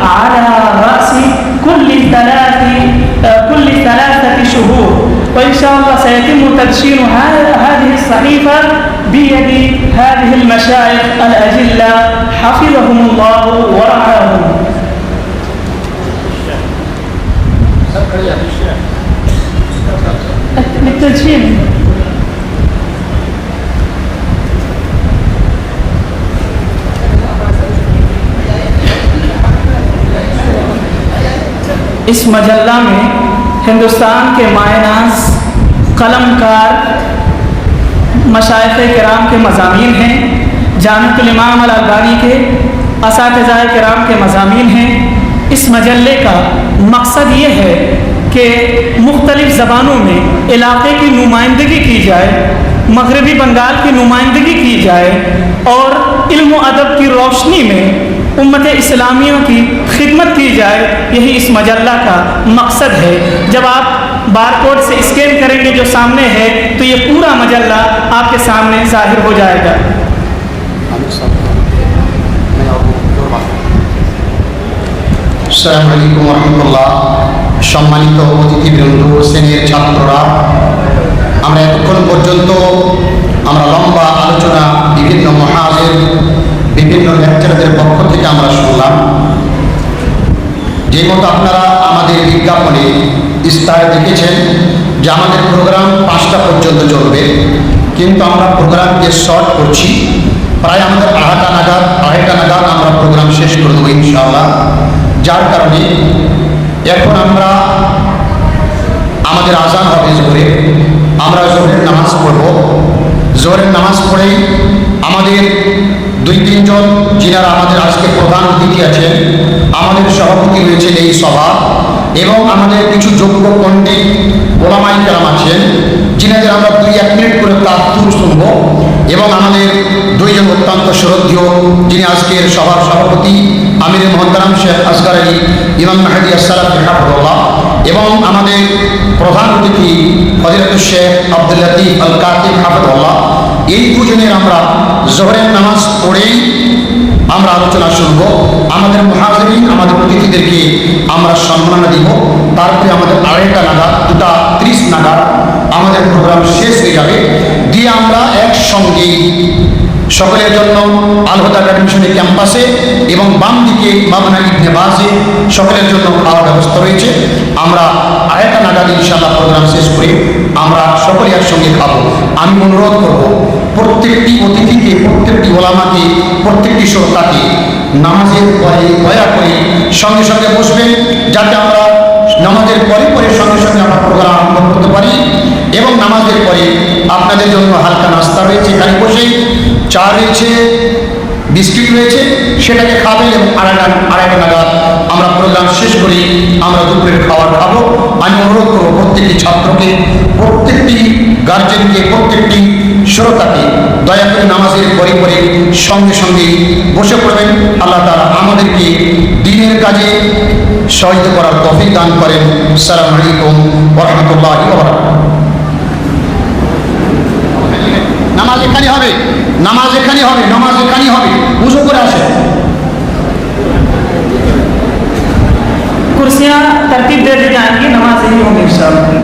على رأس كل ثلاث آه، كل ثلاثة شهور. وإن شاء الله سيتم تدشين هذه الصحيفة بيد هذه المشايخ الأجلة. حفظهم الله ورعاهم. اس مجلہ میں ہندوستان کے معناز قلم کار مشائق کرام کے مضامین ہیں جامع الامام الالبانی کے اساتذہ کرام کے مضامین ہیں۔ اس مجلے کا مقصد یہ ہے کہ مختلف زبانوں میں علاقے کی نمائندگی کی جائے، مغربی بنگال کی نمائندگی کی جائے اور علم و ادب کی روشنی میں امت اسلامیوں کی خدمت کی جائے، یہی اس مجلہ کا مقصد ہے۔ جب آپ بار کوڈ سے اسکین کریں گے جو سامنے ہے، تو یہ پورا مجلہ آپ کے سامنے ظاہر ہو جائے گا۔ السلام علیکم ورحمۃ اللہ۔ সম্মানিত অতিথিবৃন্দ শ্রেণীর ছাত্ররা আমরা এতক্ষণ لمبا আমরা লম্বা আমাদের ইস্তায় দেখেছেন যে আমাদের প্রোগ্রাম পাঁচটা পর্যন্ত চলবে। কিন্তু আমরা প্রোগ্রামকে শর্ট করছি। প্রায় আমাদের আড়াইটা নাগাদ আড়াইটা নাগাদ আমরা প্রোগ্রাম শেষ করে দেবো ইনশাআল্লাহ। যার কারণে এখন আমরা আমাদের আজান হবে জোরে। আমরা জোরের নামাজ পড়ব। জোরের নামাজ পড়েই আমাদের দুই, তিনজন, যিনারা আমাদের আজকে প্রধান অতিথি আছেন, আমাদের সভাপতি রয়েছেন এই সভা। এবং আমাদের কিছু যোগ্য পণ্ডিত গোলামাই কালাম আছেন, যিনাদের আমরা দুই এক মিনিট করে তাত্তুর শুনব এবং আমাদের দুইজন অত্যন্ত শ্রদ্ধেয়, যিনি আজকের সভার সভাপতি আমির মোহতারাম শেখ আসগার আলী, ইমাম মাহাদি আসসালাম এবং আমাদের প্রধান অতিথি হজরত শেখ আব্দুল লতিফ আল কাতিব হাফুল্লাহ এই দুজনের আমরা জোহরের নামাজ পড়েই আমরা আলোচনা শুনব। আমাদের মহাজরিন, আমাদের অতিথিদেরকে আমরা সম্মাননা দিব। তারপরে আমাদের আড়াইটা নাগাদ, দুটা ত্রিশ নাগাদ আমাদের প্রোগ্রাম শেষ হয়ে যাবে। দিয়ে আমরা একসঙ্গে সকলের জন্য আলহদা একাডেমিশনের ক্যাম্পাসে এবং বাম দিকে মামনা ইবনে বাসে সকলের জন্য খাওয়ার ব্যবস্থা রয়েছে। আমরা আরেকটা নাগাদ ইনশাল্লাহ প্রোগ্রাম শেষ করে আমরা সকলে একসঙ্গে খাব। আমি অনুরোধ করব প্রত্যেকটি অতিথিকে, প্রত্যেকটি ওলামাকে, প্রত্যেকটি শ্রোতাকে নামাজের পরে দয়া করে সঙ্গে সঙ্গে বসবেন, যাতে আমরা নামাজের পরে পরে সঙ্গে সঙ্গে আমরা প্রোগ্রাম আরম্ভ করতে পারি এবং নামাজের পরে আপনাদের জন্য হালকা নাস্তা রয়েছে। এখানে বসেই চা রয়েছে, বিস্কিট রয়েছে, সেটাকে খাবেন এবং আড়াইটা আড়াইটা নাগাদ আমরা প্রোগ্রাম শেষ করি আমরা দুপুরের খাবার খাব। আমি অনুরোধ করব প্রত্যেকটি ছাত্রকে, প্রত্যেকটি গার্জেনকে প্রত্যেকটি শ্রোতাকে দয়া করে নামাজের পরে পরে সঙ্গে সঙ্গে বসে পড়বেন আল্লাহ তারা আমাদেরকে দিনের কাজে সহায়তা করার তফিক দান করেন সালাম আলাইকুম রহমতুল্লাহ নামাজ এখানে হবে নামাজ এখানে হবে নামাজ এখানে হবে পুজো করে আসে कुर्सियाँ तरतीब दे दी जाएंगी नमाज यही होंगी इंशाल्लाह